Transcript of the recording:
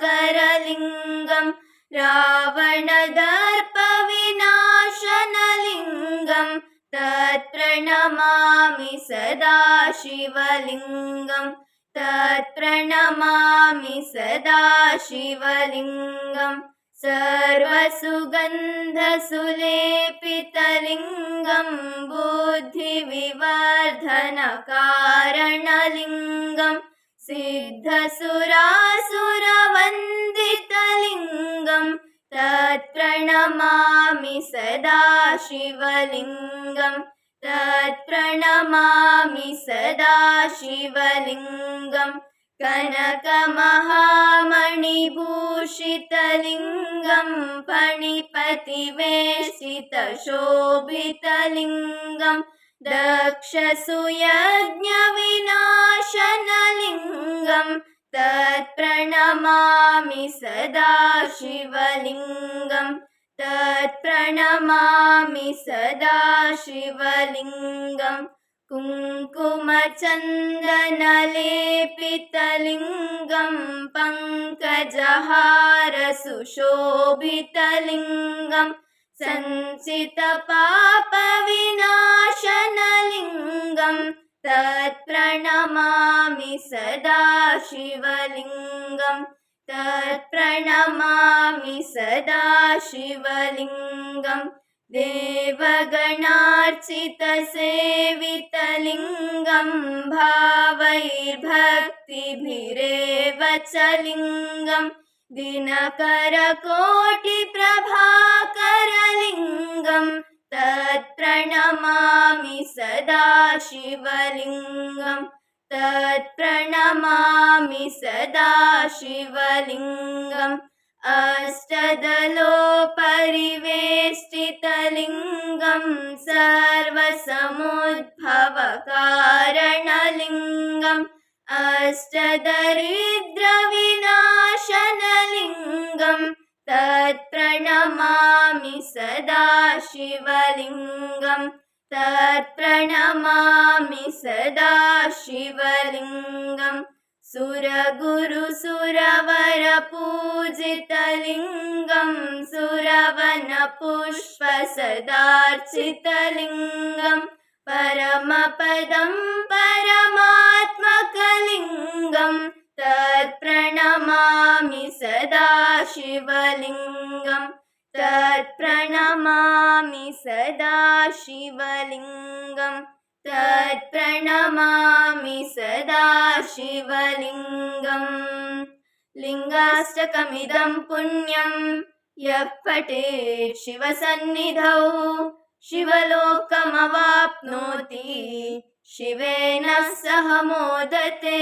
कामदहनकरुणाकरलिङ्गं रावणदर्पविनाशनलिङ्गं तत्प्रणमामि सदा शिवलिङ्गं तत्प्रणमामि सदा शिवलिङ्गम् सर्वसुगन्धसुलेपितलिङ्गं बुद्धिविवर्धनकारणलिङ्गं सिद्धसुरासुरवन्दितलिङ्गं शिवलिङ्गं तत्प्रणमामि सदा शिवलिङ्गम् कनकमहामणिभूषितलिङ्गं फणिपतिवेशितशोभितलिङ्गं दक्षसुयज्ञविनाशनलिङ्गं तत्प्रणमामि सदा शिवलिङ्गं तत्प्रणमामि सदा शिवलिङ्गम्। कुङ्कुमचन्दनलेपितलिङ्गं पङ्कजहारसुशोभितलिङ्गं सञ्चितपापविनाशनलिङ्गं तत्प्रणमामि सदा शिवलिङ्गं तत्प्रणमामि सदा शिवलिङ्गम् देवगणार्चितसेवितलिङ्गं भावैर्भक्तिभिरेव च लिङ्गं दिनकरकोटिप्रभाकरलिङ्गं तत्प्रणमामि सदा शिवलिङ्गं तत्प्रणमामि सदा शिवलिङ्गम्। अष्टदलोपरिवेष्टितलिङ्गं सर्वसमुद्भवकारणलिङ्गम्। अष्टदरिद्रविनाशनलिङ्गं तत्प्रणमामि सदा शिवलिङ्गं तत्प्रणमामि सुरगुरुसुरवरपूजितलिङ्गं सुरवनपुष्पसदार्चितलिङ्गं परमपदं परमात्मकलिङ्गं तत्प्रणमामि सदा शिवलिङ्गं तत्प्रणमामि सदा शिवलिङ्गम् तत्प्रणमामि सदा शिवलिङ्गम् लिङ्गाष्टकमिदं पुण्यं यः पठेत् शिवसन्निधौ शिवलोकमवाप्नोति शिवेन सह मोदते